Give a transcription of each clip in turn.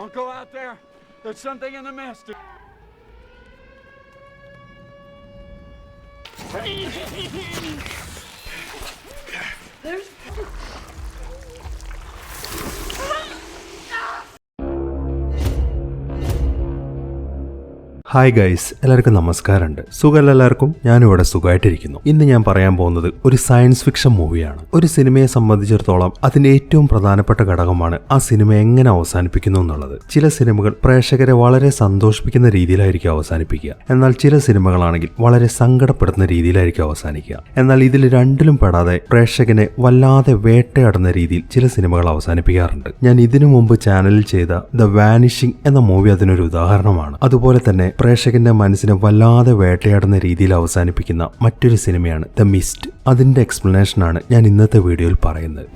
Don't go out there. There's something in the mist. There's hi guys എല്ലാവർക്കും നമസ്കാരമുണ്ട്. സുഖമല്ല എല്ലാവർക്കും? ഞാനിവിടെ സുഖമായിട്ടിരിക്കുന്നു. ഇന്ന് ഞാൻ പറയാൻ പോകുന്നത് ഒരു സയൻസ് ഫിക്ഷൻ മൂവിയാണ് ഒരു സിനിമയെ സംബന്ധിച്ചിടത്തോളം അതിന്റെ ഏറ്റവും പ്രധാനപ്പെട്ട ഘടകമാണ് ആ സിനിമ എങ്ങനെ അവസാനിപ്പിക്കുന്നു എന്നുള്ളത്. ചില സിനിമകൾ പ്രേക്ഷകരെ വളരെ സന്തോഷിപ്പിക്കുന്ന രീതിയിലായിരിക്കും അവസാനിപ്പിക്കുക. എന്നാൽ ചില സിനിമകളാണെങ്കിൽ വളരെ സങ്കടപ്പെടുത്തുന്ന രീതിയിലായിരിക്കും അവസാനിക്കുക. എന്നാൽ ഇതിൽ രണ്ടിലും പെടാതെ പ്രേക്ഷകനെ വല്ലാതെ വേട്ടയാടുന്ന രീതിയിൽ ചില സിനിമകൾ അവസാനിപ്പിക്കാറുണ്ട്. ഞാൻ ഇതിനു മുമ്പ് ചാനലിൽ ചെയ്ത ദ വാനിഷിംഗ് എന്ന മൂവി അതിനൊരു ഉദാഹരണമാണ്. അതുപോലെ തന്നെ പ്രേക്ഷകന്റെ മനസ്സിനെ വല്ലാതെ വേട്ടയാടുന്ന രീതിയിൽ അവസാനിപ്പിക്കുന്ന മറ്റൊരു സിനിമയാണ് ദ മിസ്റ്റ്. അതിന്റെ എക്സ്പ്ലനേഷനാണ് ഞാൻ ഇന്നത്തെ വീഡിയോയിൽ പറയുന്നത്.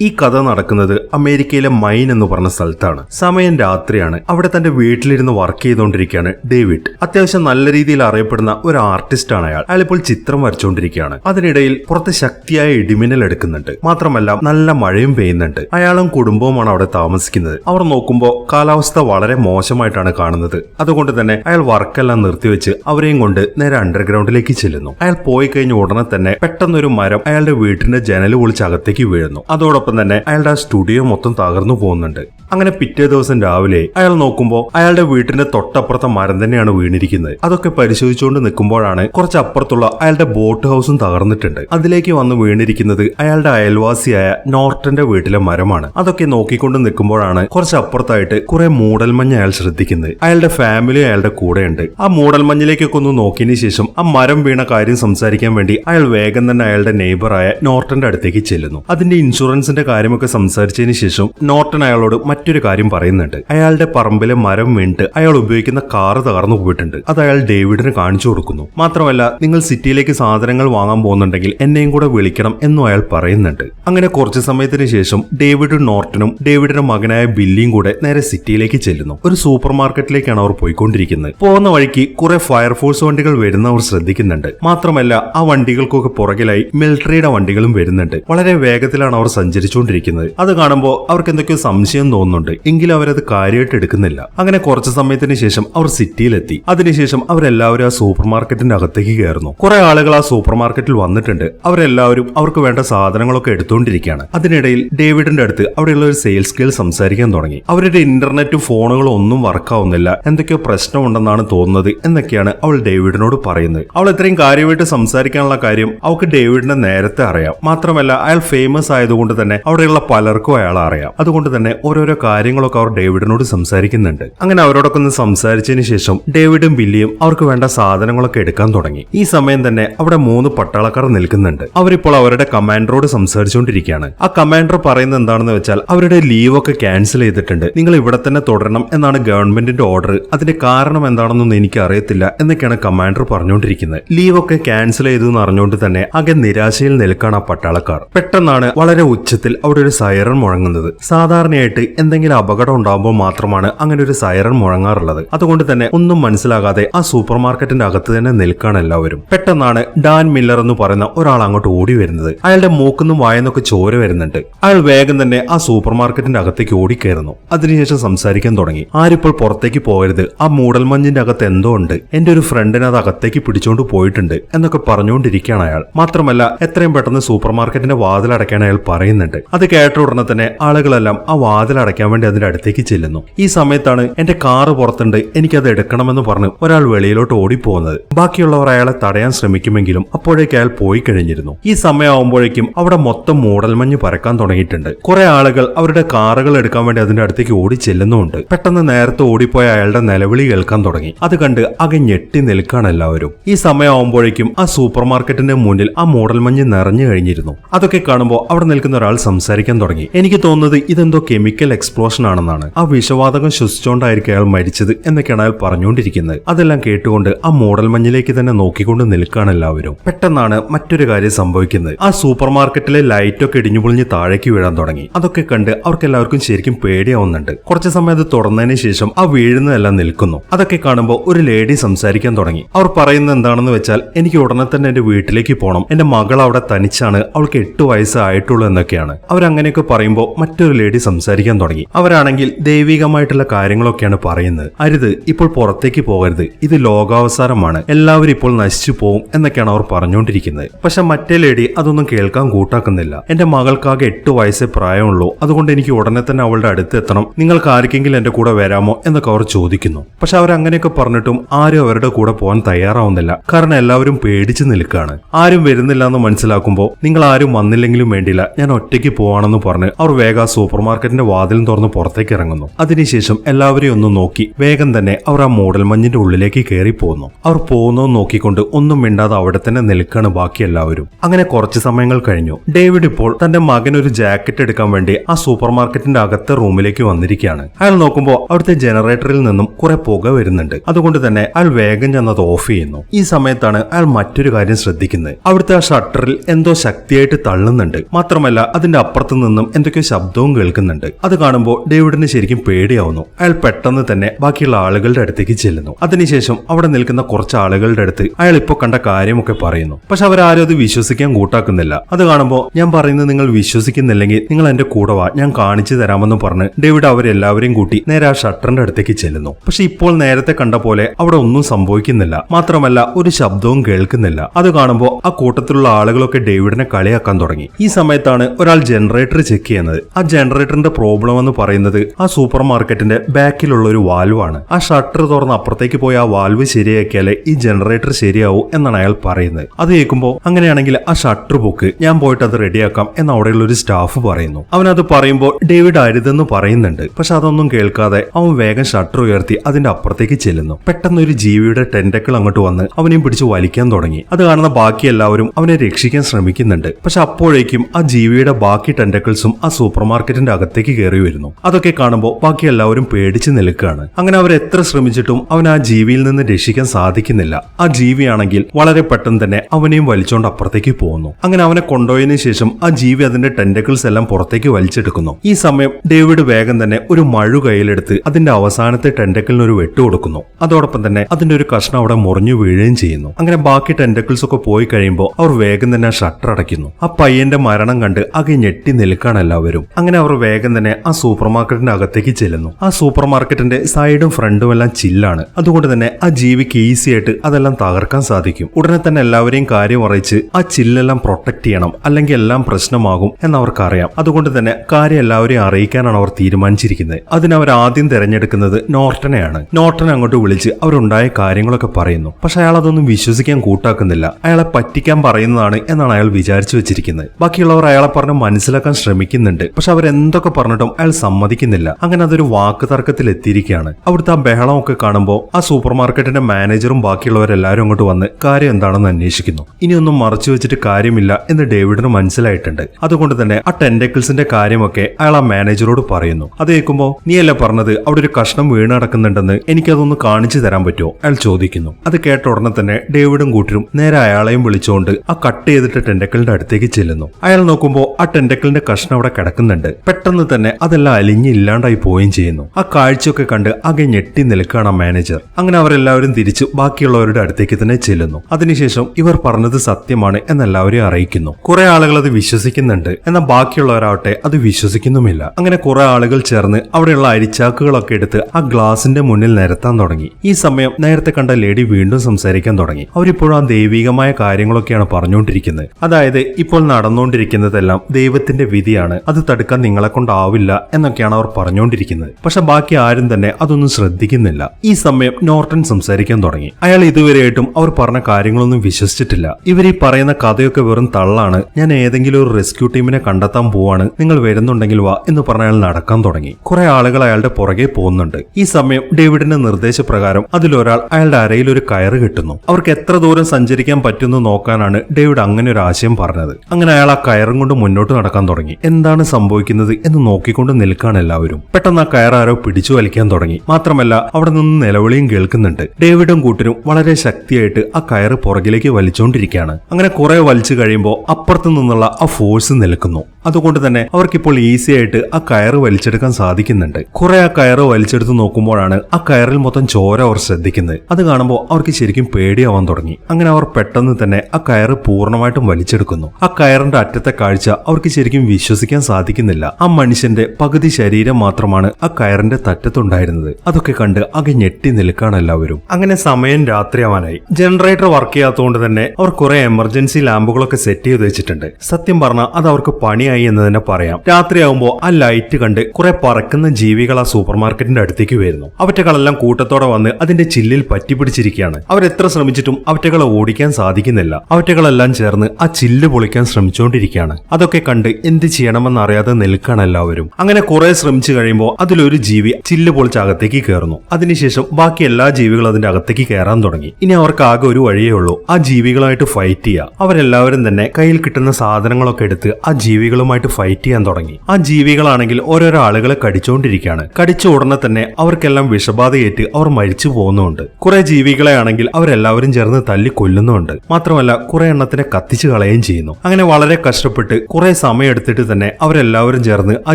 ഈ കഥ നടക്കുന്നത് അമേരിക്കയിലെ മൈൻ എന്ന് പറഞ്ഞ സ്ഥലത്താണ്. സമയം രാത്രിയാണ്. അവിടെ തന്റെ വീട്ടിലിരുന്ന് വർക്ക് ചെയ്തുകൊണ്ടിരിക്കുകയാണ് ഡേവിഡ്. അത്യാവശ്യം നല്ല രീതിയിൽ അറിയപ്പെടുന്ന ഒരു ആർട്ടിസ്റ്റ് ആണ് അയാൾ. അയാൾ ഇപ്പോൾ ചിത്രം വരച്ചുകൊണ്ടിരിക്കുകയാണ്. അതിനിടയിൽ പുറത്ത് ശക്തിയായ ഇടിമിന്നൽ എടുക്കുന്നുണ്ട്. മാത്രമല്ല നല്ല മഴയും പെയ്യുന്നുണ്ട്. അയാളും കുടുംബവുമാണ് അവിടെ താമസിക്കുന്നത്. അവർ നോക്കുമ്പോൾ കാലാവസ്ഥ വളരെ മോശമായിട്ടാണ് കാണുന്നത്. അതുകൊണ്ട് തന്നെ അയാൾ വർക്കെല്ലാം നിർത്തിവെച്ച് അവരെയും കൊണ്ട് നേരെ അണ്ടർഗ്രൗണ്ടിലേക്ക് ചെല്ലുന്നു. അയാൾ പോയി കഴിഞ്ഞ ഉടനെ തന്നെ പെട്ടെന്നൊരു മരം അയാളുടെ വീട്ടിന്റെ ജനൽ പൊളിച്ച് അകത്തേക്ക് വീഴുന്നു. അതോടൊപ്പം തന്നെ അയാളുടെ ആ സ്റ്റുഡിയോ മൊത്തം തകർന്നു പോകുന്നുണ്ട്. അങ്ങനെ പിറ്റേ ദിവസം രാവിലെ അയാൾ നോക്കുമ്പോൾ അയാളുടെ വീട്ടിന്റെ തൊട്ടപ്പുറത്തെ മരം തന്നെയാണ് വീണിരിക്കുന്നത്. അതൊക്കെ പരിശോധിച്ചുകൊണ്ട് നിൽക്കുമ്പോഴാണ് കുറച്ച് അപ്പുറത്തുള്ള അയാളുടെ ബോട്ട് ഹൗസും തകർന്നിട്ടുണ്ട്. അതിലേക്ക് വന്ന് വീണിരിക്കുന്നത് അയാളുടെ അയൽവാസിയായ നോർട്ടന്റെ വീട്ടിലെ മരമാണ്. അതൊക്കെ നോക്കിക്കൊണ്ട് നിൽക്കുമ്പോഴാണ് കുറച്ചപ്പുറത്തായിട്ട് കുറെ മൂടൽമഞ്ഞ് അയാൾ ശ്രദ്ധിക്കുന്നത്. അയാളുടെ ഫാമിലി അയാളുടെ കൂടെയുണ്ട്. ആ മൂടൽമഞ്ഞിലേക്കൊക്കെ ഒന്ന് നോക്കിയതിന് ശേഷം ആ മരം വീണ കാര്യം സംസാരിക്കാൻ വേണ്ടി അയാൾ വേഗം തന്നെ അയാളുടെ നെയ്ബറായ നോർട്ടന്റെ അടുത്തേക്ക് ചെല്ലുന്നു. അതിന്റെ ഇൻഷുറൻസിന്റെ കാര്യമൊക്കെ സംസാരിച്ചതിന് ശേഷം നോർട്ടൻ അയാളോട് മറ്റൊരു കാര്യം പറയുന്നുണ്ട്. അയാളുടെ പറമ്പിലെ മരം വീണിട്ട് അയാൾ ഉപയോഗിക്കുന്ന കാറ് തകർന്നു പോയിട്ടുണ്ട്. അത് അയാൾ ഡേവിഡിന് കാണിച്ചു കൊടുക്കുന്നു. മാത്രമല്ല നിങ്ങൾ സിറ്റിയിലേക്ക് സാധനങ്ങൾ വാങ്ങാൻ പോകുന്നുണ്ടെങ്കിൽ എന്നെയും കൂടെ വിളിക്കണം എന്നും അയാൾ പറയുന്നുണ്ട്. അങ്ങനെ കുറച്ച് സമയത്തിന് ശേഷം ഡേവിഡും നോർട്ടനും ഡേവിഡിന്റെ മകനായ ബില്ലിയും കൂടെ നേരെ സിറ്റിയിലേക്ക് ചെല്ലുന്നു. ഒരു സൂപ്പർ മാർക്കറ്റിലേക്കാണ് അവർ പോയിക്കൊണ്ടിരിക്കുന്നത്. പോകുന്ന വഴിക്ക് കുറെ ഫയർഫോഴ്സ് വണ്ടികൾ വരുന്നവർ ശ്രദ്ധിക്കുന്നുണ്ട്. മാത്രമല്ല ആ വണ്ടികൾക്കൊക്കെ പുറകിലായി മിലിറ്ററിയുടെ വണ്ടികളും വരുന്നുണ്ട്. വളരെ വേഗത്തിലാണ് അവർ സഞ്ചരിച്ചുകൊണ്ടിരിക്കുന്നത് അത് കാണുമ്പോൾ അവർക്ക് എന്തൊക്കെയോ സംശയം തോന്നുന്നുണ്ട്. എങ്കിലും അവരത് കാര്യമായിട്ട് എടുക്കുന്നില്ല. അങ്ങനെ കുറച്ച് സമയത്തിന് ശേഷം അവർ സിറ്റിയിലെത്തി. അതിനുശേഷം അവരെല്ലാവരും ആ സൂപ്പർ മാർക്കറ്റിന്റെ അകത്തേക്ക് കയറുന്നു. കുറെ ആളുകൾ ആ സൂപ്പർ മാർക്കറ്റിൽ വന്നിട്ടുണ്ട്. അവരെല്ലാവരും അവർക്ക് വേണ്ട സാധനങ്ങളൊക്കെ എടുത്തുകൊണ്ടിരിക്കുകയാണ്. അതിനിടയിൽ ഡേവിഡിന്റെ അടുത്ത് അവിടെയുള്ള ഒരു സെയിൽസ് ഗേൾ സംസാരിക്കാൻ തുടങ്ങി. അവരുടെ ഇന്റർനെറ്റും ഫോണുകളും ഒന്നും വർക്കാവുന്നില്ല എന്തൊക്കെയോ പ്രശ്നമുണ്ടെന്നാണ് തോന്നുന്നത് എന്നൊക്കെയാണ് അവൾ ഡേവിഡിനോട് പറയുന്നത്. അവൾ ഇത്രയും കാര്യമായിട്ട് സംസാരിക്കാനുള്ള കാര്യം അവൾക്ക് ഡേവിഡിനെ നേരത്തെ അറിയാം. മാത്രമല്ല അയാൾ ഫേമസ് ആയതുകൊണ്ട് തന്നെ അവിടെയുള്ള പലർക്കും അയാൾ അറിയാം. അതുകൊണ്ട് തന്നെ ഓരോരോ കാര്യങ്ങളൊക്കെ അവർ ഡേവിഡിനോട് സംസാരിക്കുന്നുണ്ട്. അങ്ങനെ അവരോടൊക്കെ ഒന്ന് സംസാരിച്ചതിന് ശേഷം ഡേവിഡും ബില്ലിയും അവർക്ക് വേണ്ട സാധനങ്ങളൊക്കെ എടുക്കാൻ തുടങ്ങി. ഈ സമയം തന്നെ അവിടെ മൂന്ന് പട്ടാളക്കാർ നിൽക്കുന്നുണ്ട്. അവരിപ്പോൾ അവരുടെ കമാൻഡറോട് സംസാരിച്ചുകൊണ്ടിരിക്കുകയാണ്. ആ കമാൻഡർ പറയുന്നത് എന്താണെന്ന് വെച്ചാൽ അവരുടെ ലീവ് ഒക്കെ ക്യാൻസൽ ചെയ്തിട്ടുണ്ട്. നിങ്ങൾ ഇവിടെ തന്നെ തുടരണം എന്നാണ് ഗവൺമെന്റിന്റെ ഓർഡർ അതിന്റെ കാരണം എന്താണെന്നൊന്നും എനിക്ക് അറിയത്തില്ല എന്നൊക്കെയാണ് കമാൻഡർ പറഞ്ഞുകൊണ്ടിരിക്കുന്നത്. ലീവ് ഒക്കെ ക്യാൻസൽ ചെയ്തു എന്ന് അറിഞ്ഞുകൊണ്ട് തന്നെ ആകെ നിരാശയിൽ നിൽക്കാണ് ആ പട്ടാളക്കാർ. പെട്ടെന്നാണ് വളരെ ഉച്ചത്തിൽ അവിടെ ഒരു സൈറൺ മുഴങ്ങുന്നത്. സാധാരണയായിട്ട് എന്തെങ്കിലും അപകടം ഉണ്ടാകുമ്പോൾ മാത്രമാണ് അങ്ങനെ ഒരു സൈറൺ മുഴങ്ങാറുള്ളത്. അതുകൊണ്ട് തന്നെ ഒന്നും മനസ്സിലാകാതെ ആ സൂപ്പർ മാർക്കറ്റിന്റെ അകത്ത് തന്നെ നിൽക്കാണ് എല്ലാവരും. പെട്ടെന്നാണ് ഡാൻ മില്ലർ എന്ന് പറയുന്ന ഒരാൾ അങ്ങോട്ട് ഓടി വരുന്നത്. അയാളുടെ മൂക്കുന്നും വായന്നൊക്കെ ചോര വരുന്നുണ്ട്. അയാൾ വേഗം തന്നെ ആ സൂപ്പർ മാർക്കറ്റിന്റെ അകത്തേക്ക് ഓടിക്കയറുന്നു. അതിനുശേഷം സംസാരിക്കാൻ തുടങ്ങി. ആരിപ്പോൾ പുറത്തേക്ക് പോകരുത്. ആ മൂടൽമഞ്ഞിന്റെ അകത്ത് എന്തോ ഉണ്ട്. എന്റെ ഒരു ഫ്രണ്ടിനെ അത് അകത്തേക്ക് പിടിച്ചോണ്ട് പോയിട്ടുണ്ട് എന്നൊക്കെ പറഞ്ഞുകൊണ്ടിരിക്കുകയാണ് അയാൾ. മാത്രമല്ല എത്രയും പെട്ടെന്ന് സൂപ്പർ മാർക്കറ്റിന്റെ വാതിൽ അടയ്ക്കാൻ അയാൾ പറയുന്നുണ്ട്. അത് കേട്ട ഉടനെ തന്നെ ആളുകളെല്ലാം ആ വാതിൽ അടയ്ക്കാൻ വേണ്ടി അതിന്റെ അടുത്തേക്ക് ചെല്ലുന്നു. ഈ സമയത്താണ് എന്റെ കാറ് പുറത്തുണ്ട് എനിക്കത് എടുക്കണമെന്ന് പറഞ്ഞ് ഒരാൾ വെളിയിലോട്ട് ഓടിപ്പോകുന്നത്. ബാക്കിയുള്ളവർ അയാളെ തടയാൻ ശ്രമിക്കുമെങ്കിലും അപ്പോഴേക്ക് അയാൾ പോയി കഴിഞ്ഞിരുന്നു. ഈ സമയമാകുമ്പോഴേക്കും അവിടെ മൊത്തം മൂടൽമഞ്ഞ് പരക്കാൻ തുടങ്ങിയിട്ടുണ്ട്. കുറെ ആളുകൾ അവരുടെ കാറുകൾ എടുക്കാൻ വേണ്ടി അതിന്റെ അടുത്തേക്ക് ഓടി ചെല്ലുന്നുമുണ്ട് പെട്ടെന്ന് നേരത്തെ ഓടിപ്പോയ അയാളുടെ നിലവിളി കേൾക്കാൻ തുടങ്ങി. അത് കണ്ട് അകെ ഞെട്ടി നിൽക്കാണ് എല്ലാവരും. ഈ സമയമാകുമ്പോഴേക്കും ആ സൂപ്പർ മാർക്കറ്റിന്റെ മുന്നിൽ ആ മൂടൽമഞ്ഞ് നിറഞ്ഞു കഴിഞ്ഞിരുന്നു. അതൊക്കെ കാണുമ്പോൾ അവിടെ നിൽക്കുന്ന ഒരാൾ സംസാരിക്കാൻ തുടങ്ങി. എനിക്ക് തോന്നുന്നത് ഇതെന്തോ കെമിക്കൽ എക്സ്പ്ലോഷൻ ആണെന്നാണ്. ആ വിഷവാതകം ശ്വസിച്ചുകൊണ്ടായിരിക്കും അയാൾ മരിച്ചത് എന്നൊക്കെയാണ് അയാൾ പറഞ്ഞുകൊണ്ടിരിക്കുന്നത്. അതെല്ലാം കേട്ടുകൊണ്ട് ആ മോഡൽ മഞ്ഞിലേക്ക് തന്നെ നോക്കിക്കൊണ്ട് നിൽക്കുകയാണ് എല്ലാവരും. പെട്ടെന്നാണ് മറ്റൊരു കാര്യം സംഭവിക്കുന്നത്. ആ സൂപ്പർ മാർക്കറ്റിലെ ലൈറ്റൊക്കെ ഇടിഞ്ഞു പൊളിഞ്ഞ് താഴേക്ക് വീഴാൻ തുടങ്ങി. അതൊക്കെ കണ്ട് അവർക്ക് എല്ലാവർക്കും ശരിക്കും പേടിയാവുന്നുണ്ട്. കുറച്ച് സമയം അത് തുറന്നതിന് ശേഷം ആ വീഴുന്നതെല്ലാം നിൽക്കുന്നു. അതൊക്കെ കാണുമ്പോൾ ഒരു ലേഡി സംസാരിക്കാൻ തുടങ്ങി. അവർ പറയുന്നത് എന്താണെന്ന് വെച്ചാൽ എനിക്ക് ഉടനെ തന്നെ എന്റെ വീട്ടിലേക്ക് പോകണം എന്റെ മകൾ അവിടെ തനിച്ചാണ്. അവൾക്ക് എട്ട് വയസ്സായിട്ടുള്ളൂ എന്നൊക്കെയാണ്. അവരങ്ങനെയൊക്കെ പറയുമ്പോൾ മറ്റൊരു ലേഡി സംസാരിക്കാൻ തുടങ്ങി. അവരാണെങ്കിൽ ദൈവികമായിട്ടുള്ള കാര്യങ്ങളൊക്കെയാണ് പറയുന്നത്. അരുത് ഇപ്പോൾ പുറത്തേക്ക് പോകരുത്. ഇത് ലോകാവസാനമാണ്. എല്ലാവരും ഇപ്പോൾ നശിച്ചു പോകും എന്നൊക്കെയാണ് അവർ പറഞ്ഞുകൊണ്ടിരിക്കുന്നത്. പക്ഷെ മറ്റേ ലേഡി അതൊന്നും കേൾക്കാൻ കൂട്ടാക്കുന്നില്ല. എന്റെ മകൾക്കാകെ എട്ട് വയസ്സേ പ്രായമുള്ളൂ. അതുകൊണ്ട് എനിക്ക് ഉടനെ തന്നെ അവളുടെ അടുത്ത് എത്തണം. നിങ്ങൾക്ക് ആർക്കെങ്കിലും എന്റെ കൂടെ വരാമോ എന്നൊക്കെ അവർ ചോദിക്കുന്നു. പക്ഷെ അവരങ്ങനെയൊക്കെ പറഞ്ഞിട്ടും ആരും അവരുടെ കൂടെ പോകാൻ തയ്യാറാവുന്നില്ല. കാരണം എല്ലാവരും പേടിച്ചു നിൽക്കുകയാണ്. ആരും വരുന്നില്ല എന്ന് മനസ്സിലാക്കുമ്പോൾ നിങ്ങൾ ആരും വന്നില്ലെങ്കിലും വേണ്ടില്ല ഞാൻ ഒറ്റയ്ക്ക് പോവാണെന്ന് പറഞ്ഞ് അവർ വേഗ സൂപ്പർ മാർക്കറ്റിന്റെ വാതിലും തുറന്ന് പുറത്തേക്ക് ഇറങ്ങുന്നു. അതിനുശേഷം എല്ലാവരെയും ഒന്ന് നോക്കി വേഗം തന്നെ അവർ ആ മൂടൽ മഞ്ഞിന്റെ ഉള്ളിലേക്ക് കയറി പോകുന്നു അവർ പോകുന്നത് നോക്കിക്കൊണ്ട് ഒന്നും മിണ്ടാതെ അവിടെ തന്നെ നിൽക്കാണ് ബാക്കി എല്ലാവരും. അങ്ങനെ കുറച്ച് സമയങ്ങൾ കഴിഞ്ഞു. ഡേവിഡ് ഇപ്പോൾ തന്റെ മകൻ ഒരു ജാക്കറ്റ് എടുക്കാൻ വേണ്ടി ആ സൂപ്പർ മാർക്കറ്റിന്റെ അകത്തെ റൂമിലേക്ക് വന്നിരിക്കുകയാണ്. അയാൾ നോക്കുമ്പോൾ അവിടുത്തെ ജനറേറ്ററിൽ നിന്നും കുറെ പുക വരുന്നുണ്ട്. അതുകൊണ്ട് തന്നെ അയാൾ വേഗം ചെന്നത് ഓഫ് ചെയ്യുന്നു. ഈ സമയത്താണ് അയാൾ മറ്റൊരു കാര്യം ശ്രദ്ധിക്കുന്നത്. അവിടുത്തെ ആ ഷട്ടറിൽ എന്തോ ശക്തിയായിട്ട് തള്ളുന്നുണ്ട്. മാത്രമല്ല അതിന്റെ അപ്പുറത്ത് നിന്നും എന്തൊക്കെയോ ശബ്ദവും കേൾക്കുന്നുണ്ട്. അത് കാണുമ്പോൾ ഡേവിഡിന് ശരിക്കും പേടിയാവുന്നു. അയാൾ പെട്ടെന്ന് തന്നെ ബാക്കിയുള്ള ആളുകളുടെ അടുത്തേക്ക് ചെല്ലുന്നു. അതിനുശേഷം അവിടെ നിൽക്കുന്ന കുറച്ച് ആളുകളുടെ അടുത്ത് അയാൾ ഇപ്പോൾ കണ്ട കാര്യമൊക്കെ പറയുന്നു. പക്ഷെ അവരാരും അത് വിശ്വസിക്കാൻ കൂട്ടാക്കുന്നില്ല. അത് കാണുമ്പോൾ ഞാൻ പറയുന്നത് നിങ്ങൾ വിശ്വസിക്കുന്നില്ലെങ്കിൽ നിങ്ങൾ എന്റെ കൂടെ വാ ഞാൻ കാണിച്ചു തരാമെന്ന് പറഞ്ഞ് ഡേവിഡ് അവരെല്ലാവരെയും കൂട്ടി നേരെ ആ ഷട്ടറിന്റെ അടുത്തേക്ക് ചെല്ലുന്നു. പക്ഷെ ഇപ്പോൾ നേരത്തെ കണ്ട പോലെ അവിടെ ഒന്നും സംഭവിക്കുന്നില്ല. മാത്രമല്ല ഒരു ശബ്ദവും കേൾക്കുന്നില്ല. അത് കാണുമ്പോൾ ആ കൂട്ടത്തിലുള്ള ആളുകളൊക്കെ ഡേവിഡിനെ കളിയാക്കാൻ തുടങ്ങി. ഈ സമയത്താണ് ഒരാൾ ജനറേറ്റർ ചെക്ക് ചെയ്യുന്നത്. ആ ജനറേറ്ററിന്റെ പ്രോബ്ലം എന്ന് പറയുന്നത് ആ സൂപ്പർ മാർക്കറ്റിന്റെ ബാക്കിലുള്ള ഒരു വാൽവാണ് ആ ഷട്ടർ തുറന്ന് അപ്പുറത്തേക്ക് പോയി ആ വാൽവ് ശരിയാക്കിയാലേ ഈ ജനറേറ്റർ ശരിയാവൂ എന്നാണ് അയാൾ പറയുന്നത്. അത് കേൾക്കുമ്പോൾ അങ്ങനെയാണെങ്കിൽ ആ ഷട്ടർ ബുക്ക് ഞാൻ പോയിട്ട് അത് റെഡിയാക്കാം എന്ന് അവിടെയുള്ള ഒരു സ്റ്റാഫ് പറയുന്നു. അവൻ അത് പറയുമ്പോൾ ഡേവിഡ് അരുതെന്ന് പറയുന്നുണ്ട്. പക്ഷെ അതൊന്നും കേൾക്കാതെ അവൻ വേഗം ഷട്ടർ ഉയർത്തി അതിന്റെ അപ്പുറത്തേക്ക് ചെല്ലുന്നു. പെട്ടെന്ന് ഒരു ജീവിയുടെ ടെന്റക്കിൾ അങ്ങോട്ട് വന്ന് അവനെയും പിടിച്ച് വലിക്കാൻ തുടങ്ങി. അത് കാണുന്ന ബാക്കി എല്ലാവരും അവനെ രക്ഷിക്കാൻ ശ്രമിക്കുന്നുണ്ട്. പക്ഷെ അപ്പോഴേക്കും ആ ജീവിയുടെ ബാക്കി ടെൻഡക്കിൾസും ആ സൂപ്പർ മാർക്കറ്റിന്റെ അകത്തേക്ക് കയറി വരുന്നു. അതൊക്കെ കാണുമ്പോൾ ബാക്കി എല്ലാവരും പേടിച്ച് നിൽക്കുകയാണ്. അങ്ങനെ അവർ എത്ര ശ്രമിച്ചിട്ടും അവൻ ആ ജീവിയിൽ നിന്ന് രക്ഷിക്കാൻ സാധിക്കുന്നില്ല. ആ ജീവിയാണെങ്കിൽ വളരെ പെട്ടെന്ന് തന്നെ അവനെയും വലിച്ചുകൊണ്ട് അപ്പുറത്തേക്ക് പോകുന്നു. അങ്ങനെ അവനെ കൊണ്ടുപോയതിനു ശേഷം ആ ജീവി അതിന്റെ ടെൻഡക്കിൾസ് എല്ലാം പുറത്തേക്ക് വലിച്ചെടുക്കുന്നു. ഈ സമയം ഡേവിഡ് വേഗം തന്നെ ഒരു മഴു കയ്യിലെടുത്ത് അതിന്റെ അവസാനത്തെ ടെൻഡക്കിളിന് ഒരു വെട്ട് കൊടുക്കുന്നു. അതോടൊപ്പം തന്നെ അതിന്റെ ഒരു കഷ്ണം അവിടെ മുറിഞ്ഞു വീഴുകയും ചെയ്യുന്നു. അങ്ങനെ ബാക്കി ടെൻഡക്കിൾസ് ഒക്കെ പോയി കഴിയുമ്പോൾ അവർ വേഗം തന്നെ ഷട്ടർ അടയ്ക്കുന്നു. ആ പയ്യന്റെ മരണം കണ്ട് ആകെ ഞെട്ടി നിൽക്കാണ് എല്ലാവരും. അങ്ങനെ അവർ വേഗം തന്നെ ആ സൂപ്പർ മാർക്കറ്റിന്റെ അകത്തേക്ക് ചെല്ലുന്നു. ആ സൂപ്പർ മാർക്കറ്റിന്റെ സൈഡും ഫ്രണ്ടും എല്ലാം ചില്ലാണ്. അതുകൊണ്ട് തന്നെ ആ ജീവിക്ക് ഈസി ആയിട്ട് അതെല്ലാം തകർക്കാൻ സാധിക്കും. ഉടനെ തന്നെ എല്ലാവരെയും കാര്യം അറിയിച്ച് ആ ചില്ലെല്ലാം പ്രൊട്ടക്ട് ചെയ്യണം. അല്ലെങ്കിൽ എല്ലാം പ്രശ്നമാകും എന്നവർക്കറിയാം അതുകൊണ്ട് തന്നെ കാര്യം എല്ലാവരെയും അറിയിക്കാനാണ് അവർ തീരുമാനിച്ചിരിക്കുന്നത്. അതിനവർ ആദ്യം തിരഞ്ഞെടുക്കുന്നത് നോർട്ടനെയാണ്. നോർട്ടനെ അങ്ങോട്ട് വിളിച്ച് അവരുണ്ടായ കാര്യങ്ങളൊക്കെ പറയുന്നു. പക്ഷെ അയാൾ അതൊന്നും വിശ്വസിക്കാൻ കൂട്ടാക്കുന്നില്ല. അയാളെ പറ്റിക്കാൻ പറയുന്നതാണ് എന്നാണ് അയാൾ വിചാരിച്ചു വെച്ചിരിക്കുന്നത്. ബാക്കിയുള്ളവർ അയാളെ പറഞ്ഞ് മനസ്സിലാക്കാൻ ശ്രമിക്കുന്നുണ്ട്. പക്ഷെ അവരെന്തൊക്കെ പറഞ്ഞിട്ടും അയാൾ സമ്മതിക്കുന്നില്ല. അങ്ങനെ അതൊരു വാക്ക് തർക്കത്തിൽ എത്തിയിരിക്കുകയാണ് അവിടുത്തെ ആ ബഹളമൊക്കെ കാണുമ്പോൾ ആ സൂപ്പർ മാർക്കറ്റിന്റെ മാനേജറും ബാക്കിയുള്ളവരെല്ലാവരും അങ്ങോട്ട് വന്ന് കാര്യം എന്താണെന്ന് അന്വേഷിക്കുന്നു. ഇനിയൊന്നും മറച്ചു വെച്ചിട്ട് കാര്യമില്ല എന്ന് ഡേവിഡിന് മനസ്സിലായിട്ടുണ്ട്. അതുകൊണ്ട് തന്നെ ആ ടെൻഡക്കിൾസിന്റെ കാര്യമൊക്കെ അയാൾ ആ മാനേജറോട് പറയുന്നു. അത് കേൾക്കുമ്പോൾ നീയല്ലേ പറഞ്ഞത്? അവിടെ ഒരു കഷ്ണം വീണ് നടക്കുന്നുണ്ടെന്ന് എനിക്കതൊന്ന് കാണിച്ചു തരാൻ പറ്റുമോ? അയാൾ ചോദിക്കുന്നു. അത് കേട്ട ഉടനെ തന്നെ ഡേവിഡും കൂട്ടരും നേരെ അയാളെയും വിളിച്ചുകൊണ്ട് ആ കട്ട് ചെയ്തിട്ട് ടെൻഡക്കിളിന്റെ അടുത്തേക്ക് ചെല്ലുന്നു. അയാൾ നോക്കുമ്പോൾ ആ ടെന്റക്കിളിന്റെ കഷ്ണം അവിടെ കിടക്കുന്നുണ്ട്. പെട്ടെന്ന് തന്നെ അതെല്ലാം അലിഞ്ഞ് ഇല്ലാണ്ടായി പോവുകയും ചെയ്യുന്നു. ആ കാഴ്ചയൊക്കെ കണ്ട് ആകെ ഞെട്ടി നിൽക്കുകയാണ് മാനേജർ. അങ്ങനെ അവരെല്ലാവരും തിരിച്ചു ബാക്കിയുള്ളവരുടെ അടുത്തേക്ക് തന്നെ ചെല്ലുന്നു. അതിനുശേഷം ഇവർ പറഞ്ഞത് സത്യമാണ് എന്നെല്ലാവരെയും അറിയിക്കുന്നു. കുറെ ആളുകൾ അത് വിശ്വസിക്കുന്നുണ്ട്. എന്നാൽ ബാക്കിയുള്ളവരാവട്ടെ അത് വിശ്വസിക്കുന്നുമില്ല. അങ്ങനെ കുറെ ആളുകൾ ചേർന്ന് അവിടെയുള്ള അരിച്ചാക്കുകളൊക്കെ എടുത്ത് ആ ഗ്ലാസിന്റെ മുന്നിൽ നിരത്താൻ തുടങ്ങി. ഈ സമയം നേരത്തെ കണ്ട ലേഡി വീണ്ടും സംസാരിക്കാൻ തുടങ്ങി. അവരിപ്പോഴും ആ ദൈവികമായ കാര്യങ്ങളൊക്കെയാണ് പറഞ്ഞുകൊണ്ടിരിക്കുന്നത്. അതായത് ഇപ്പോൾ നടന്നുകൊണ്ടിരിക്കുന്നതെല്ലാം ദൈവത്തിന്റെ വിധിയാണ്. അത് തടുക്കാൻ നിങ്ങളെ കൊണ്ടാവില്ല എന്നൊക്കെയാണ് അവർ പറഞ്ഞുകൊണ്ടിരിക്കുന്നത്. പക്ഷെ ബാക്കി ആരും തന്നെ അതൊന്നും ശ്രദ്ധിക്കുന്നില്ല. ഈ സമയം നോർട്ടൺ സംസാരിക്കാൻ തുടങ്ങി. അയാൾ ഇതുവരെയായിട്ടും അവർ പറഞ്ഞ കാര്യങ്ങളൊന്നും വിശ്വസിച്ചിട്ടില്ല. ഇവർ ഈ പറയുന്ന കഥയൊക്കെ വെറും തള്ളാണ്. ഞാൻ ഏതെങ്കിലും ഒരു റെസ്ക്യൂ ടീമിനെ കണ്ടെത്താൻ പോവാണ്. നിങ്ങൾ വരുന്നുണ്ടെങ്കിൽ വാ എന്ന് പറഞ്ഞ അയാൾ നടക്കാൻ തുടങ്ങി. കുറെ ആളുകൾ അയാളുടെ പുറകെ പോകുന്നുണ്ട്. ഈ സമയം ഡേവിഡിന്റെ നിർദ്ദേശപ്രകാരം അതിലൊരാൾ അയാളുടെ അരയിൽ ഒരു കയറ് കിട്ടുന്നു. അവർക്ക് എത്ര ദൂരം സഞ്ചരിക്കാൻ പറ്റുന്നു നോക്കാനാണ് ഡേവിഡ് അങ്ങനെ ഒരു ആശയം പറഞ്ഞത്. അങ്ങനെ അയാൾ ആ കയറും കൊണ്ട് മുന്നോട്ട് നടക്കാൻ തുടങ്ങി. എന്താണ് സംഭവിക്കുന്നത് എന്ന് നോക്കിക്കൊണ്ട് നിൽക്കാണ് എല്ലാവരും. പെട്ടെന്ന് ആ കയർ ആരോ പിടിച്ചു വലിക്കാൻ തുടങ്ങി. മാത്രമല്ല അവിടെ നിന്ന് നിലവിളിയും കേൾക്കുന്നുണ്ട്. ഡേവിഡും കൂട്ടരും വളരെ ശക്തിയായിട്ട് ആ കയറ് പുറകിലേക്ക് വലിച്ചുകൊണ്ടിരിക്കുകയാണ് അങ്ങനെ കുറെ വലിച്ചു കഴിയുമ്പോൾ അപ്പുറത്തു നിന്നുള്ള ആ ഫോഴ്സ് നിൽക്കുന്നു. അതുകൊണ്ട് തന്നെ അവർക്കിപ്പോൾ ഈസി ആയിട്ട് ആ കയറ് വലിച്ചെടുക്കാൻ സാധിക്കുന്നുണ്ട്. കുറെ ആ കയറ് വലിച്ചെടുത്ത് നോക്കുമ്പോഴാണ് ആ കയറിൽ മൊത്തം ചോര അവർ ശ്രദ്ധിക്കുന്നത്. അത് കാണുമ്പോൾ അവർക്ക് ശരിക്കും പേടിയാവാൻ തുടങ്ങി. അങ്ങനെ അവർ പെട്ടെന്ന് തന്നെ ആ കയറ് പൂർണമായിട്ടും വലിച്ചെടുക്കുന്നു. ആ കയറിന്റെ അറ്റത്തെ കാഴ്ച അവർക്ക് ശരിക്കും വിശ്വസിക്കാൻ സാധിക്കുന്നില്ല. ആ മനുഷ്യന്റെ പകുതി ശരീരം മാത്രമാണ് ആ കയറിന്റെ തറ്റത്തുണ്ടായിരുന്നത്. അതൊക്കെ കണ്ട് അകെ ഞെട്ടി നിൽക്കാണ് എല്ലാവരും. അങ്ങനെ സമയം രാത്രിയാവാനായി. ജനറേറ്റർ വർക്ക് ചെയ്യാത്തതുകൊണ്ട് തന്നെ അവർ കുറെ എമർജൻസി ലാമ്പുകളൊക്കെ സെറ്റ് ചെയ്ത് വെച്ചിട്ടുണ്ട്. സത്യം പറഞ്ഞാൽ അത് അവർക്ക് പണിയായി എന്ന് തന്നെ പറയാം. രാത്രിയാവുമ്പോൾ ആ ലൈറ്റ് കണ്ട് കുറെ പറക്കുന്ന ജീവികൾ ആ സൂപ്പർ മാർക്കറ്റിന്റെ അടുത്തേക്ക് വരുന്നു. അവറ്റകളെല്ലാം കൂട്ടത്തോടെ വന്ന് അതിന്റെ ചില്ലിൽ പറ്റിപ്പിടിച്ചിരിക്കുകയാണ്. അവർ എത്ര ശ്രമിച്ചിട്ടും അവറ്റകളെ ഓടിക്കാൻ സാധിക്കുന്നില്ല. അവറ്റകളെല്ലാം ചേർന്ന് ആ ചില്ല് പൊളിക്കാൻ ശ്രമിച്ചുകൊണ്ടിരിക്കുകയാണ്. അതൊക്കെ കണ്ട് എന്ത് ചെയ്യണമെന്ന് അറിയാതെ നിൽക്കാണ് എല്ലാവരും. അങ്ങനെ കുറെ ശ്രമിച്ചു കഴിയുമ്പോൾ അതിലൊരു ജീവി ചില്ല് പൊളിച്ച് അകത്തേക്ക് കയറുന്നു അതിനുശേഷം ബാക്കി എല്ലാ ജീവികളും അതിന്റെ അകത്തേക്ക് കയറാൻ തുടങ്ങി. ഇനി അവർക്ക് ആകെ ഒരു വഴിയേ ഉള്ളൂ. ആ ജീവികളായിട്ട് ഫൈറ്റ് ചെയ്യുക അവരെല്ലാവരും തന്നെ കയ്യിൽ കിട്ടുന്ന സാധനങ്ങളൊക്കെ എടുത്ത് ആ ജീവികളുമായിട്ട് ഫൈറ്റ് ചെയ്യാൻ തുടങ്ങി. ആ ജീവികളാണെങ്കിൽ ഓരോരോ ആളുകളെ കടിച്ചുകൊണ്ടിരിക്കുകയാണ് കടിച്ച ഉടനെ തന്നെ അവർക്കെല്ലാം വിഷബാധയേറ്റ് അവർ മരിച്ചു പോകുന്നുണ്ട്. കുറെ ജീവികളെ ആണെങ്കിൽ അവരെല്ലാവരും ചേർന്ന് തല്ലി കൊല്ലുന്നുണ്ട് മാത്രമല്ല കുറെ എണ്ണത്തിനെ കത്തിച്ചു കളയുകയും ചെയ്യുന്നു. അങ്ങനെ വളരെ കഷ്ടപ്പെട്ട് കുറെ സമയം എടുത്തിട്ട് തന്നെ അവരെല്ലാവരും ചേർന്ന് ആ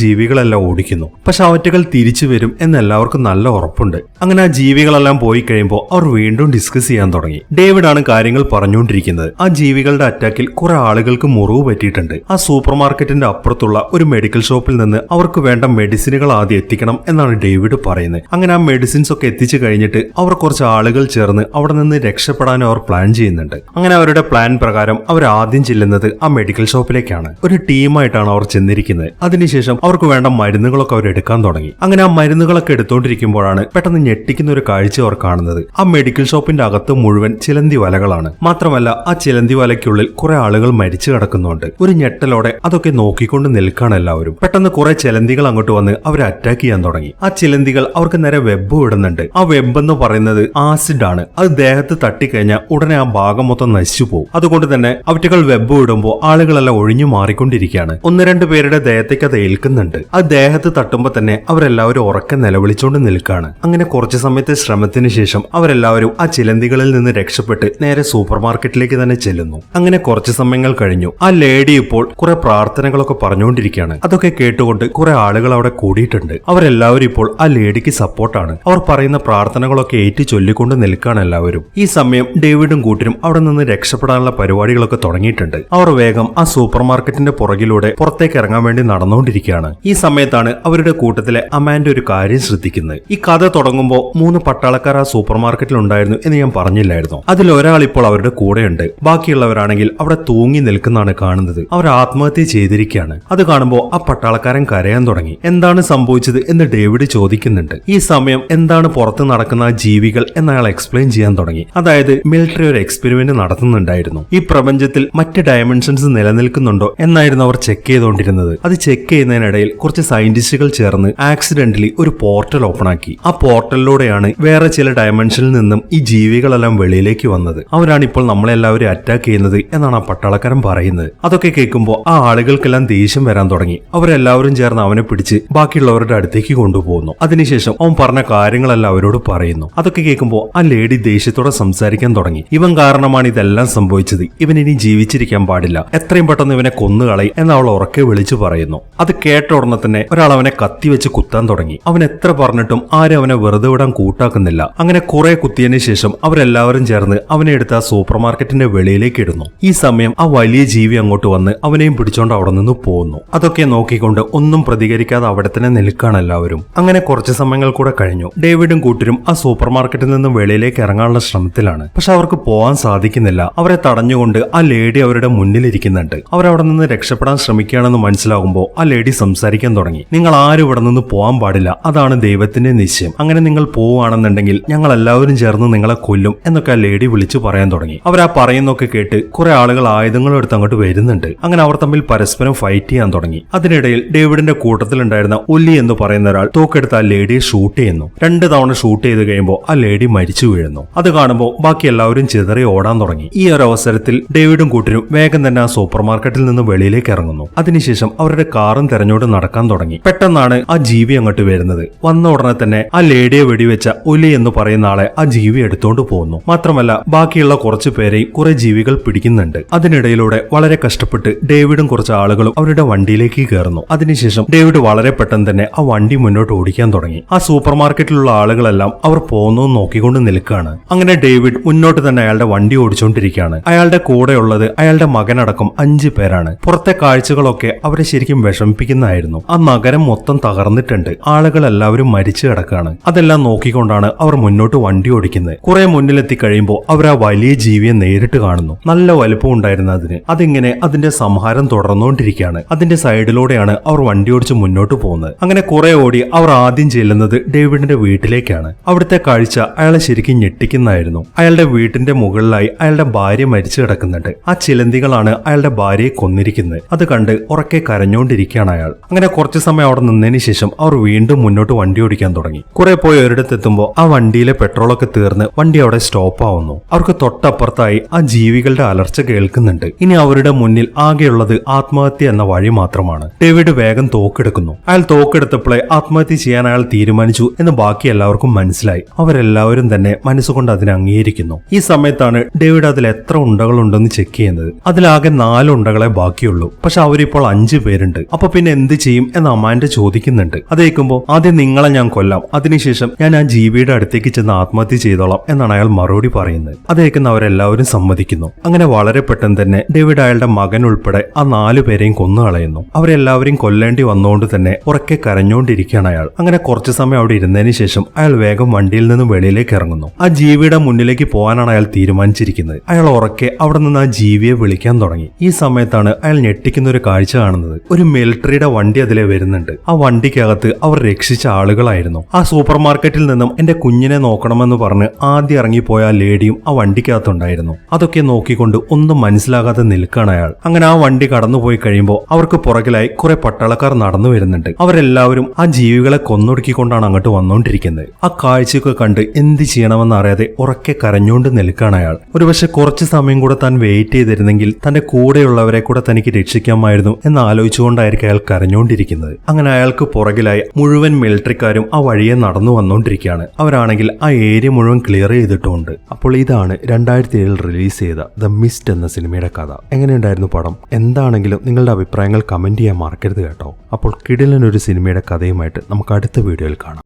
ജീവികളെല്ലാം ഓടിക്കുന്നു. പക്ഷെ അവറ്റകൾ തിരിച്ചു വരും എന്ന് എല്ലാവർക്കും നല്ല ഉറപ്പുണ്ട്. അങ്ങനെ ആ ജീവികളെല്ലാം പോയി കഴിയുമ്പോൾ അവർ വീണ്ടും ഡിസ്കസ് ചെയ്യാൻ തുടങ്ങി. ഡേവിഡ് ആണ് കാര്യങ്ങൾ പറഞ്ഞുകൊണ്ടിരിക്കുന്നത്. ആ ജീവികളുടെ അറ്റാക്കിൽ കുറെ ആളുകൾക്ക് മുറിവ് പറ്റിയിട്ടുണ്ട്. ആ സൂപ്പർ മാർക്കറ്റിന്റെ അപ്പുറത്തുള്ള ഒരു മെഡിക്കൽ ഷോപ്പിൽ നിന്ന് അവർക്ക് വേണ്ട മെഡിസിനുകൾ ആദ്യം എത്തിക്കണം എന്നാണ് ഡേവിഡ് പറയുന്നത്. അങ്ങനെ ആ മെഡിസിൻസ് ഒക്കെ എത്തിച്ചു കഴിഞ്ഞിട്ട് അവർ കുറച്ച് ആളുകൾ ചേർന്ന് അവിടെ നിന്ന് രക്ഷപ്പെടാൻ അവർ പ്ലാൻ ചെയ്യുന്നുണ്ട്. അങ്ങനെ അവരുടെ പ്ലാൻ പ്രകാരം അവർ ആദ്യം ചെല്ലുന്നത് ആ മെഡിക്കൽ ഷോപ്പിലേക്കാണ് ഒരു ടീമായിട്ടാണ് അവർ ചെന്നിരിക്കുന്നത്. അതിനുശേഷം അവർക്ക് വേണ്ട മരുന്നുകളൊക്കെ അവർ എടുക്കാൻ തുടങ്ങി. അങ്ങനെ ആ മരുന്നുകളൊക്കെ എടുത്തുകൊണ്ടിരിക്കുമ്പോഴാണ് പെട്ടെന്ന് ഞെട്ടിക്കുന്ന ഒരു കാഴ്ച അവർ കാണുന്നത്. ആ മെഡിക്കൽ ഷോപ്പിന്റെ അകത്ത് മുഴുവൻ ചിലന്തി വലകളാണ്. മാത്രമല്ല ആ ചിലന്തി വലയ്ക്കുള്ളിൽ കുറെ ആളുകൾ മരിച്ചു കിടക്കുന്നുണ്ട്. ഒരു ഞെട്ടലോടെ അതൊക്കെ നോക്കിക്കൊണ്ട് നിൽക്കാണ് എല്ലാവരും. പെട്ടെന്ന് കുറെ ചിലന്തികൾ അങ്ങോട്ട് വന്ന് അവരെ അറ്റാക്ക് ചെയ്യാൻ തുടങ്ങി. ആ ചിലന്തികൾ അവർക്ക് നേരെ വെബ് വിടുന്നുണ്ട്. ആ വെബ് എന്ന് പറയുന്നത് ആസിഡ് ആണ്. അത് ദേഹത്ത് തട്ടിക്കഴിഞ്ഞാൽ ഉടനെ ആ ഭാഗം മൊത്തം നശിച്ചു പോകും. അതുകൊണ്ട് തന്നെ അവറ്റകൾ വെബ് വിടുമ്പോൾ ആളുകളെല്ലാം ഒഴിഞ്ഞു മാറിക്കൊണ്ടിരിക്കുകയാണ് ഒന്ന് രണ്ട് പേരുടെ ദേഹത്തേക്ക് അത് ഏൽക്കുന്നുണ്ട്. ആ ദേഹത്ത് തട്ടുമ്പോൾ തന്നെ അവരെല്ലാവരും ഉറക്കം നിലവിളിച്ചുകൊണ്ട് നിൽക്കുകയാണ് അങ്ങനെ കുറച്ച് സമയത്തെ ശ്രമത്തിന് ശേഷം അവരെല്ലാവരും ആ ചിലന്തികളിൽ നിന്ന് രക്ഷപ്പെട്ട് നേരെ സൂപ്പർ മാർക്കറ്റിലേക്ക് തന്നെ ചെല്ലുന്നു. അങ്ങനെ കുറച്ച് സമയങ്ങൾ കഴിഞ്ഞു. ആ ലേഡി ഇപ്പോൾ കുറെ പ്രാർത്ഥനകളൊക്കെ പറഞ്ഞുകൊണ്ടിരിക്കുകയാണ്. അതൊക്കെ കേട്ടുകൊണ്ട് കുറെ ആളുകൾ അവിടെ കൂടിയിട്ടുണ്ട്. അവരെല്ലാവരും ഇപ്പോൾ ആ ലേഡിക്ക് സപ്പോർട്ടാണ്. അവർ പറയുന്ന പ്രാർത്ഥനകളൊക്കെ ഏറ്റു ചൊല്ലിക്കൊണ്ട് നിൽക്കുകയാണ് എല്ലാവരും. ഈ സമയം ഡേവിഡും കൂട്ടരും അവിടെ നിന്ന് രക്ഷപ്പെടാനുള്ള പരിപാടികളൊക്കെ തുടങ്ങിയിട്ടുണ്ട്. അവർ വേഗം ആ സൂപ്പർ മാർക്കറ്റിന്റെ പുറകിലൂടെ പുറത്തേക്ക് ഇറങ്ങാൻ വേണ്ടി നടന്നുകൊണ്ടിരിക്കുകയാണ്. ഈ സമയത്താണ് അവരുടെ കൂട്ടത്തിലെ അമാൻഡ് ഒരു കാര്യം ശ്രദ്ധിക്കുന്നത്. ഈ കഥ തുടങ്ങുമ്പോൾ മൂന്ന് പട്ടാളക്കാർ ആ സൂപ്പർ മാർക്കറ്റിൽ ഉണ്ടായിരുന്നു എന്ന് ഞാൻ പറഞ്ഞില്ലായിരുന്നു. അതിൽ ഒരാൾ ഇപ്പോൾ അവരുടെ കൂടെയുണ്ട്. ബാക്കിയുള്ളവരാണെങ്കിൽ അവിടെ തൂങ്ങി നിൽക്കുന്നതാണ് കാണുന്നത്. അവർ ആത്മഹത്യ ചെയ്തിരിക്കുകയാണ്. അത് കാണുമ്പോൾ ആ പട്ടാളക്കാരൻ കരയാൻ തുടങ്ങി. എന്താണ് സംഭവിച്ചത് എന്ന് ഡേവിഡ് ചോദിക്കുന്നുണ്ട്. ഈ സമയം എന്താണ് പുറത്ത് നടക്കുന്ന ജീവികൾ എന്ന് അയാൾ എക്സ്പ്ലെയിൻ ചെയ്യാൻ തുടങ്ങി. അതായത് മിലിറ്ററി ഒരു എക്സ്പെരിമെന്റ് നടത്തുന്നുണ്ടായിരുന്നു. ഈ പ്രപഞ്ചത്തിൽ മറ്റ് ഡയമെൻഷൻസ് നിലനിൽക്കുന്നുണ്ടോ? എന്നായിരുന്നു അവർ ചെക്ക് ചെയ്തുകൊണ്ടിരുന്നത്. അത് ചെക്ക് ചെയ്യുന്നതിനിടയിൽ കുറച്ച് സയന്റിസ്റ്റുകൾ ചേർന്ന് ആക്സിഡന്റലി ഒരു പോർട്ടൽ ഓപ്പൺ ആക്കി. ആ പോർട്ടലിലൂടെയാണ് വേറെ ചില ഡയമെൻഷനിൽ നിന്നും ഈ ജീവികളെല്ലാം വെളിയിലേക്ക് വന്നത്. അവരാണ് ഇപ്പോൾ നമ്മളെല്ലാവരും അറ്റാക്ക് ചെയ്യുന്നത് എന്നാണ് ആ പട്ടാളക്കാരൻ പറയുന്നത്. അതൊക്കെ കേൾക്കുമ്പോൾ ആ ആളുകൾക്കെല്ലാം ദേഷ്യം വരാൻ തുടങ്ങി. അവരെല്ലാവരും ചേർന്ന് അവനെ പിടിച്ച് ബാക്കിയുള്ളവരുടെ അടുത്തേക്ക് കൊണ്ടുപോകുന്നു അതിനുശേഷം അവൻ പറഞ്ഞ കാര്യങ്ങളെല്ലാം അവരോട് പറയുന്നു. അതൊക്കെ കേൾക്കുമ്പോൾ ആ ലേഡി ദേഷ്യത്തോടെ സംസാരിക്കാൻ തുടങ്ങി. ഇവൻ കാരണമാണ് ഇതെല്ലാം സംഭവിച്ചത്. ഇവൻ ഇനി ജീവിച്ചിരിക്കാൻ പാടില്ല. എത്രയും പെട്ടെന്ന് ഇവനെ കൊന്നുകളയും എന്ന് അവൾ ഉറക്കെ വിളിച്ചു പറയുന്നു. അത് കേട്ട ഉടനെ തന്നെ ഒരാൾ അവനെ കത്തി വെച്ച് കുത്താൻ തുടങ്ങി. അവൻ എത്ര പറഞ്ഞിട്ടും ആരും അവനെ വെറുതെ വിടാൻ കൂട്ടാക്കുന്നില്ല. അങ്ങനെ കുറെ കുത്തിയതിനു ശേഷം അവരെല്ലാവരും ചേർന്ന് അവനെ എടുത്ത് ആ സൂപ്പർ മാർക്കറ്റിന്റെ വെളിയിലേക്ക് ഇടുന്നു. ഈ സമയം ആ വലിയ ജീവി അങ്ങോട്ട് വന്ന് അവനെയും പിടിച്ചോണ്ട് അവിടെ നിന്ന് പോകുന്നു അതൊക്കെ നോക്കിക്കൊണ്ട് ഒന്നും പ്രതികരിക്കാതെ അവിടെ തന്നെ നിൽക്കാണ് എല്ലാവരും. അങ്ങനെ കുറച്ച് സമയങ്ങൾ കൂടെ കഴിഞ്ഞു. ഡേവിഡും കൂട്ടരും ആ സൂപ്പർ മാർക്കറ്റിൽ നിന്നും വെളിയിലേക്ക് ഇറങ്ങാനുള്ള ശ്രമത്തിലാണ്. പക്ഷെ അവർക്ക് പോകാൻ സാധിക്കുന്നില്ല. അവരെ തടഞ്ഞുകൊണ്ട് ആ ലേഡി അവരുടെ മുന്നിലിരിക്കുന്നുണ്ട്. അവരവിടെ നിന്ന് രക്ഷപ്പെടാൻ ശ്രമിക്കുകയാണെന്ന് മനസ്സിലാകുമ്പോൾ ആ ലേഡി സംസാരിക്കാൻ തുടങ്ങി. നിങ്ങൾ ആരും ഇവിടെ നിന്ന് പോകാൻ പാടില്ല. അതാണ് ദൈവത്തിന്റെ നിശ്ചയം. അങ്ങനെ നിങ്ങൾ പോവുകയാണെന്നുണ്ടെങ്കിൽ ഞങ്ങൾ എല്ലാവരും ചേർന്ന് നിങ്ങളെ കൊല്ലും എന്നൊക്കെ ആ ലേഡി വിളിച്ചു പറയാൻ തുടങ്ങി. അവർ ആ പറയുന്നൊക്കെ കേട്ട് കുറെ ആളുകൾ ആയുധങ്ങളും എടുത്ത് അങ്ങോട്ട് വരുന്നുണ്ട്. അങ്ങനെ അവർ തമ്മിൽ പരസ്പരം ഫൈറ്റ് ചെയ്യാൻ തുടങ്ങി. അതിനിടയിൽ ഡേവിഡിന്റെ കൂട്ടത്തിലുണ്ടായിരുന്ന ഒല്ലി എന്ന് പറയുന്ന ഒരാൾ തോക്കെടുത്ത് ആ ലേഡിയെ ഷൂട്ട് ചെയ്യുന്നു. രണ്ട് തവണ ഷൂട്ട് ചെയ്ത് കഴിയുമ്പോൾ ആ ലേഡി മരിച്ചു വീഴുന്നു. അത് കാണുമ്പോൾ ബാക്കി എല്ലാവരും ചിതറി ഓടാൻ തുടങ്ങി. ഈ ഒരു അവസരത്തിൽ ഡേവിഡും കൂട്ടിനും വേഗം തന്നെ ആ സൂപ്പർ മാർക്കറ്റിൽ നിന്ന് വെളിയിലേക്ക് ഇറങ്ങുന്നു. അതിനുശേഷം അവരുടെ കാറും തെരഞ്ഞോട് നടക്കാൻ തുടങ്ങി. പെട്ടെന്നാണ് ആ ജീവി അങ്ങോട്ട് വരുന്നത്. വന്ന ഉടനെ തന്നെ ആ ലേഡിയെ വെടിവെച്ച ഒലി എന്ന് പറയുന്ന ആളെ ആ ജീവി എടുത്തോണ്ട് പോകുന്നു മാത്രമല്ല ബാക്കിയുള്ള കുറച്ചു പേരെയും കുറെ ജീവികൾ പിടിക്കുന്നുണ്ട്. അതിനിടയിലൂടെ വളരെ കഷ്ടപ്പെട്ട് ഡേവിഡും കുറച്ച് ആളുകളും അവരുടെ വണ്ടിയിലേക്ക് കയറുന്നു. അതിനുശേഷം ഡേവിഡ് വളരെ പെട്ടെന്ന് തന്നെ ആ വണ്ടി മുന്നോട്ട് ഓടിക്കാൻ തുടങ്ങി. ആ സൂപ്പർ മാർക്കറ്റിലുള്ള ആളുകളെല്ലാം അവർ പോകുന്നു നോക്കിക്കൊണ്ട് നിൽക്കുകയാണ്. അങ്ങനെ ഡേവിഡ് മുന്നോട്ട് തന്നെ അയാളുടെ വണ്ടി ഓടിച്ചുകൊണ്ടിരിക്കുകയാണ് അയാളുടെ കൂടെയുള്ളത് അയാളുടെ മകനടക്കം അഞ്ചു പേരാണ്. പുറത്തെ കാഴ്ചകളൊക്കെ അവരെ ശരിക്കും വിഷമിപ്പിക്കുന്നതായിരുന്നു. ആ നഗരം മൊത്തം തകർന്നിട്ടുണ്ട്. ആളുകൾ എല്ലാവരും മരിച്ചു കിടക്കാണ്. അതെല്ലാം നോക്കിക്കൊണ്ടാണ് അവർ മുന്നോട്ട് വണ്ടി ഓടിക്കുന്നത്. കുറെ മുന്നിലെത്തി കഴിയുമ്പോൾ അവർ ആ വലിയ ജീവിയെ നേരിട്ട് കാണുന്നു. നല്ല വലുപ്പം ഉണ്ടായിരുന്നു അതിന്. അതിങ്ങനെ അതിന്റെ സംഹാരം തുടർന്നുകൊണ്ടിരിക്കുകയാണ്. അതിന്റെ സൈഡിലൂടെയാണ് അവർ വണ്ടി ഓടിച്ച് മുന്നോട്ട് പോകുന്നത്. അങ്ങനെ കുറെ ഓടി അവർ ആദ്യം ചെല്ലുന്നത് ഡേവിഡിന്റെ വീട്ടിലേക്കാണ്. അവിടുത്തെ കാഴ്ച അയാളെ ശരിക്കും ഞെട്ടിക്കുന്നതായിരുന്നു. അയാളുടെ വീട്ടിന്റെ മുകളിലായി അയാളുടെ ഭാര്യ മരിച്ചു കിടക്കുന്നുണ്ട്. ആ ചിലന്തികളാണ് അയാളുടെ ഭാര്യയെ കൊന്നിരിക്കുന്നത്. അത് കണ്ട് ഉറക്കെ കരഞ്ഞുകൊണ്ടിരിക്കുകയാണ് അയാൾ. അങ്ങനെ കുറച്ച് സമയം അവിടെ നിന്നതിന് ശേഷം അവർ വീണ്ടും മുന്നോട്ട് വണ്ടി ഓടിക്കാൻ തുടങ്ങി. കുറെ പോയി ഒരിടത്തെത്തുമ്പോൾ ആ വണ്ടിയിലെ പെട്രോളൊക്കെ തീർന്ന് വണ്ടി അവിടെ സ്റ്റോപ്പ് ആവുന്നു. അവർക്ക് തൊട്ടപ്പുറത്തായി ആ ജീവികളുടെ അലർച്ച കേൾക്കുന്നുണ്ട്. ഇനി അവരുടെ മുന്നിൽ ആകെയുള്ളത് ആത്മഹത്യ എന്ന വഴി മാത്രമാണ്. ഡേവിഡ് വേഗം തോക്കെടുക്കുന്നു. അയാൾ തോക്കെടുത്തപ്പോഴേ ആത്മഹത്യ ചെയ്യാൻ അയാൾ തീരുമാനിച്ചു എന്ന് ബാക്കി എല്ലാവർക്കും മനസ്സിലായി. അവരെല്ലാവരും തന്നെ മനസ്സുകൊണ്ട് അതിനെ അംഗീകരിക്കുന്നു. ഈ സമയത്താണ് ഡേവിഡ് അതിൽ എത്ര ഉണ്ടകളുണ്ടെന്ന് ചെക്ക് ചെയ്യുന്നത്. അതിലാകെ നാല് ഉണ്ടകളെ ബാക്കിയുള്ളൂ. പക്ഷെ അവരിപ്പോൾ അഞ്ചു പേരുണ്ട്. അപ്പൊ പിന്നെ എന്ത് ചെയ്യും എന്ന് അമ്മാന്റെ ചോദിക്കുന്നുണ്ട്. അത് കേൾക്കുമ്പോൾ ആദ്യം നിങ്ങളെ ഞാൻ കൊല്ലാം. അതിനുശേഷം ഞാൻ ആ ജീവിയുടെ അടുത്തേക്ക് ചെന്ന് ആത്മഹത്യ ചെയ്തോളാം എന്നാണ് അയാൾ മറുപടി പറയുന്നത്. അത് കേൾക്കുന്ന അവരെല്ലാവരും സമ്മതിക്കുന്നു. അങ്ങനെ വളരെ പെട്ടെന്ന് തന്നെ ഡേവിഡ് അയാളുടെ മകൻ ഉൾപ്പെടെ ആ നാലു പേരെയും കൊന്നു കളയുന്നു. അവരെല്ലാവരെയും കൊല്ലേണ്ടി വന്നുകൊണ്ട് തന്നെ ഉറക്കെ കരഞ്ഞുകൊണ്ടിരിക്കുകയാണ് അയാൾ. അങ്ങനെ കുറച്ചു സമയം അവിടെ ഇരുന്നതിന് ശേഷം അയാൾ വേഗം വണ്ടിയിൽ നിന്ന് വെളിയിലേക്ക് ഇറങ്ങുന്നു. ആ ജീവിയുടെ മുന്നിലേക്ക് പോകാനാണ് അയാൾ തീരുമാനിച്ചിരിക്കുന്നത്. അയാൾ ഉറക്കെ അവിടെ നിന്ന് ആ ജീവിയെ വിളിക്കാൻ തുടങ്ങി. ഈ സമയത്താണ് അയാൾ ഞെട്ടിക്കുന്ന ഒരു കാഴ്ച കാണുന്നത്. ഒരു മിലിറ്ററിയുടെ വണ്ടി അതിലെ വരുന്നുണ്ട്. ആ വണ്ടിക്കകത്ത് അവർ രക്ഷിച്ച ആളുകളായിരുന്നു. ആ സൂപ്പർ മാർക്കറ്റിൽ നിന്നും എന്റെ കുഞ്ഞിനെ നോക്കണമെന്ന് പറഞ്ഞ് ആദ്യം ഇറങ്ങിപ്പോയ ആ ലേഡിയും ആ വണ്ടിക്കകത്തുണ്ടായിരുന്നു. അതൊക്കെ നോക്കിക്കൊണ്ട് ഒന്നും മനസ്സിലാകാതെ നിൽക്കുകയാണ് അയാൾ. അങ്ങനെ ആ വണ്ടി കടന്നുപോയി കഴിയുമ്പോൾ അവർക്ക് പുറകിലായി കുറെ പട്ടാളക്കാർ നടന്നു വരുന്നുണ്ട്. അവരെല്ലാവരും ആ ജീവികളെ കൊന്നൊടുക്കിക്കൊണ്ടാണ് അങ്ങോട്ട് വന്നുകൊണ്ടിരിക്കുന്നത് ആ കാഴ്ചയൊക്കെ കണ്ട് എന്ത് ചെയ്യണമെന്ന് അറിയാതെ ഉറക്കെ കരഞ്ഞുകൊണ്ട് നിൽക്കുകയാണ് അയാൾ. ഒരുപക്ഷെ കുറച്ച് സമയം കൂടെ താൻ വെയിറ്റ് ചെയ്തിരുന്നെങ്കിൽ തന്റെ കൂടെയുള്ളവരെ കൂടെ തനിക്ക് രക്ഷിക്കാമായിരുന്നു എന്ന് ആലോചിച്ചുകൊണ്ടായിരിക്കും അയാൾ കരഞ്ഞുകൊണ്ടിരിക്കുന്നത്. അങ്ങനെ അയാൾക്ക് പുറകിലായി മുഴുവൻ മിലിറ്ററിക്കാരും ആ വഴിയെ നടന്നു വന്നുകൊണ്ടിരിക്കുകയാണ്. അവരാണെങ്കിൽ ആ ഏരിയ മുഴുവൻ ക്ലിയർ ചെയ്തിട്ടുമുണ്ട്. അപ്പോൾ ഇതാണ് രണ്ടായിരത്തി ഏഴിൽ റിലീസ് ചെയ്ത ദ മിസ്റ്റ് എന്ന സിനിമയുടെ കഥ. എങ്ങനെയുണ്ടായിരുന്നു പടം? എന്താണെങ്കിലും നിങ്ങളുടെ അഭിപ്രായങ്ങൾ കമന്റ് ചെയ്യാൻ മറക്കരുത് കേട്ടോ. അപ്പോൾ കിടിലൻ ഒരു സിനിമയുടെ കഥയുമായിട്ട് നമുക്ക് അടുത്ത വീഡിയോയിൽ കാണാം.